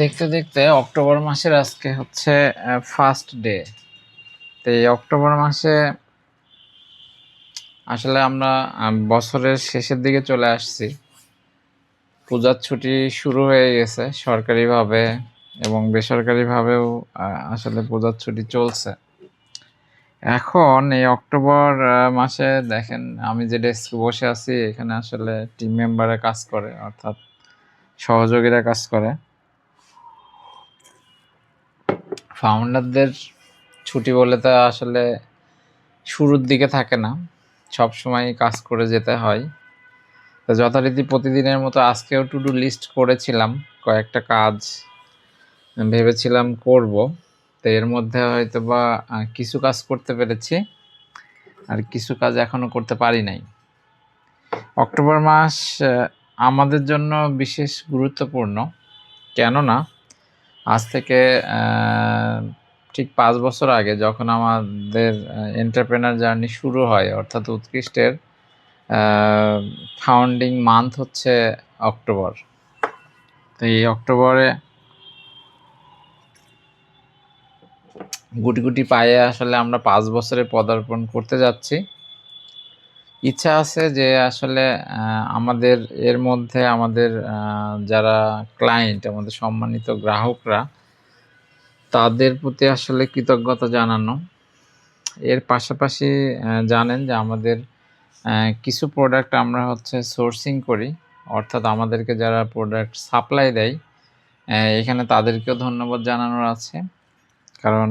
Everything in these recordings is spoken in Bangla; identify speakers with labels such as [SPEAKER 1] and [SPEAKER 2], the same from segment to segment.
[SPEAKER 1] দেখতে দেখতে অক্টোবর মাসের আজকে হচ্ছে ফার্স্ট ডে তো এই অক্টোবর মাসে আসলে আমরা বছরের শেষের দিকে চলে আসছি। পূজার ছুটি শুরু হয়ে গেছে সরকারিভাবে এবং বেসরকারিভাবেও আসলে পূজার ছুটি চলছে। এখন এই অক্টোবর মাসে দেখেন, আমি যে ডেস্কে বসে আছি, এখানে আসলে টিম মেম্বাররা কাজ করে, অর্থাৎ সহযোগীরা কাজ করে। ফাউন্ডারদের ছুটি বলে তো আসলে শুরুর দিকে থাকে না। সব সময় কাজ করে যেতে হয়। তো যথারীতি প্রতিদিনের মতো আজকেও টু ডু লিস্ট করেছিলাম, কয়েকটা কাজ ভেবেছিলাম করব। তো এর মধ্যে হয়তো বা কিছু কাজ করতে পেরেছি, আর কিছু কাজ এখনও করতে পারি নাই। অক্টোবর মাস আমাদের জন্য বিশেষ গুরুত্বপূর্ণ। কেননা আজ থেকে ঠিক পাঁচ বছর আগে যখন আমাদের এন্টারপ্রেনার জার্নি শুরু হয়, অর্থাৎ উৎকৃষ্টের ফাউন্ডিং মান্থ হচ্ছে অক্টোবর। তো এই অক্টোবরে গুটি গুটি পায়ে আসলে আমরা পাঁচ বছরে পদার্পণ করতে যাচ্ছি। ইচ্ছা আছে যে আসলে আমাদের, এর মধ্যে আমাদের যারা ক্লায়েন্ট আমাদের সম্মানিত গ্রাহকরা, তাদের প্রতি আসলে কৃতজ্ঞতা জানানো। এর পাশাপাশি জানেন যে আমাদের কিছু প্রোডাক্ট আমরা হচ্ছে সোর্সিং করি। অর্থাৎ আমাদেরকে যারা প্রোডাক্ট সাপ্লাই দেয় এখানে তাদেরকেও ধন্যবাদ জানানোর আছে। কারণ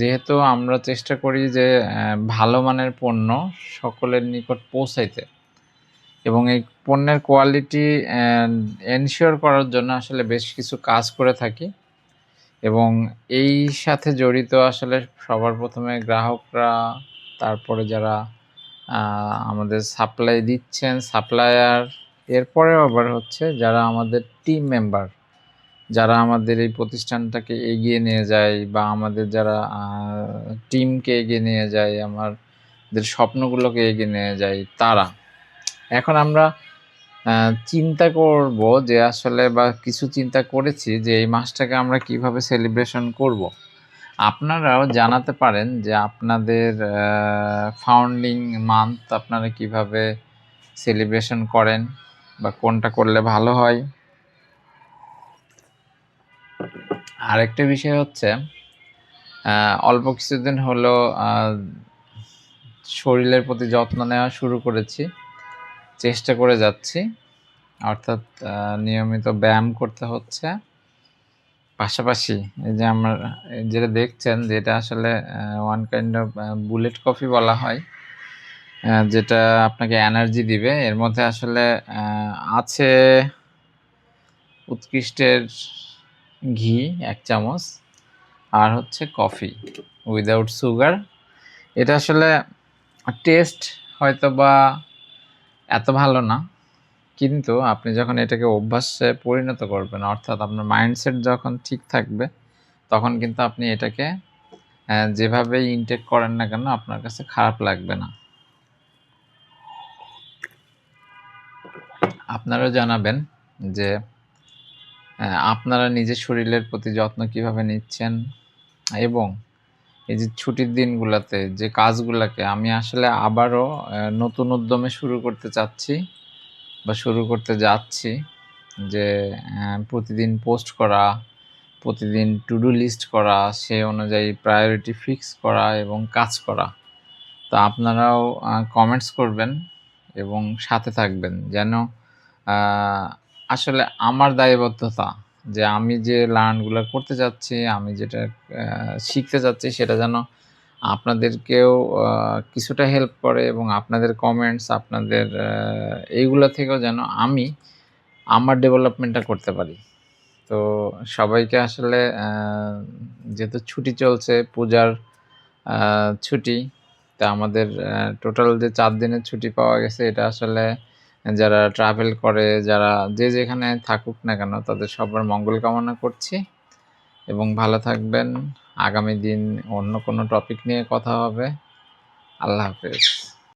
[SPEAKER 1] যেহেতু আমরা চেষ্টা করি যে ভালো মানের পণ্য সকলের নিকট পৌঁছাইতে। এবং এই পণ্যের কোয়ালিটি এনশিওর করার জন্য আসলে বেশ কিছু কাজ করে থাকি। এবং এই সাথে জড়িত আসলে সবার প্রথমে গ্রাহকরা, তারপরে যারা আমাদের সাপ্লাই দিচ্ছেন সাপ্লায়ার এরপরেও আবার হচ্ছে যারা আমাদের টিম মেম্বার যারা আমাদের এই প্রতিষ্ঠানটাকে এগিয়ে নিয়ে যায় বা আমাদের যারা টিমকে এগিয়ে নিয়ে যায়, আমাদের স্বপ্নগুলোকে এগিয়ে নিয়ে যায় তারা। এখন আমরা চিন্তা করব যে আসলে বা কিছু চিন্তা করেছি যে এই মাসটাকে আমরা কীভাবে সেলিব্রেশন করব। আপনারাও জানাতে পারেন যে আপনাদের ফাউন্ডিং মান্থ আপনারা কীভাবে সেলিব্রেশন করেন বা কোনটা করলে ভালো হয়। আরেকটা বিষয় হচ্ছে অল্প কিছুদিন হলো শরীরের প্রতি যত্ন নেওয়া শুরু করেছি, চেষ্টা করে যাচ্ছি, অর্থাৎ নিয়মিত ব্যায়াম করতে হচ্ছে। পাশাপাশি এই যে আমার যেটা দেখছেন যেটা আসলে one kind of bullet coffee বলা হয় যেটা আপনাকে এনার্জি দিবে। এর মধ্যে আসলে আছে উৎকৃষ্টের ঘি এক চামচ আর হচ্ছে কফি উইদাউট সুগার এটা আসলে টেস্ট হয়তো বা এত ভালো না কিন্তু আপনি যখন এটাকে অভ্যাসে পরিণত করবেন অর্থাৎ আপনার মাইন্ডসেট যখন ঠিক থাকবে তখন কিন্তু আপনি এটাকে আহ, যেভাবেই ইনটেক করেন না কেন আপনার কাছে খারাপ লাগবে না। আপনারাও জানাবেন যে আপনারা নিজের শরীরের প্রতি যত্ন কীভাবে নিচ্ছেন? এবং এই যে ছুটির দিনগুলোতে যে কাজগুলোকে আমি আসলে আবারও নতুন উদ্যমে শুরু করতে চাচ্ছি বা শুরু করতে যাচ্ছি যে প্রতিদিন পোস্ট করা, প্রতিদিন টু ডু লিস্ট করা, সে অনুযায়ী প্রায়োরিটি ফিক্স করা এবং কাজ করা। তো আপনারাও কমেন্টস করবেন এবং সাথে থাকবেন যেন আসলে আমার দায়বদ্ধতা যে আমি যে লার্নগুলো করতে যাচ্ছি, আমি যেটা শিখতে যাচ্ছি সেটা যেন আপনাদেরকেও কিছুটা হেল্প করে এবং আপনাদের কমেন্টস আপনাদের এইগুলো থেকেও যেন আমি আমার ডেভেলপমেন্টটা করতে পারি। তো সবাইকে আসলে যেহেতু ছুটি চলছে, পূজার ছুটি, তা আমাদের টোটাল যে চার দিনের ছুটি পাওয়া গেছে, এটা আসলে যারা ট্রাভেল করে, যারা যে যেখানে থাকুক না কেন, তাদের সবার মঙ্গল কামনা করছি এবং ভালো থাকবেন। আগামী দিন অন্য কোনো টপিক নিয়ে কথা হবে। আল্লাহ হাফেজ।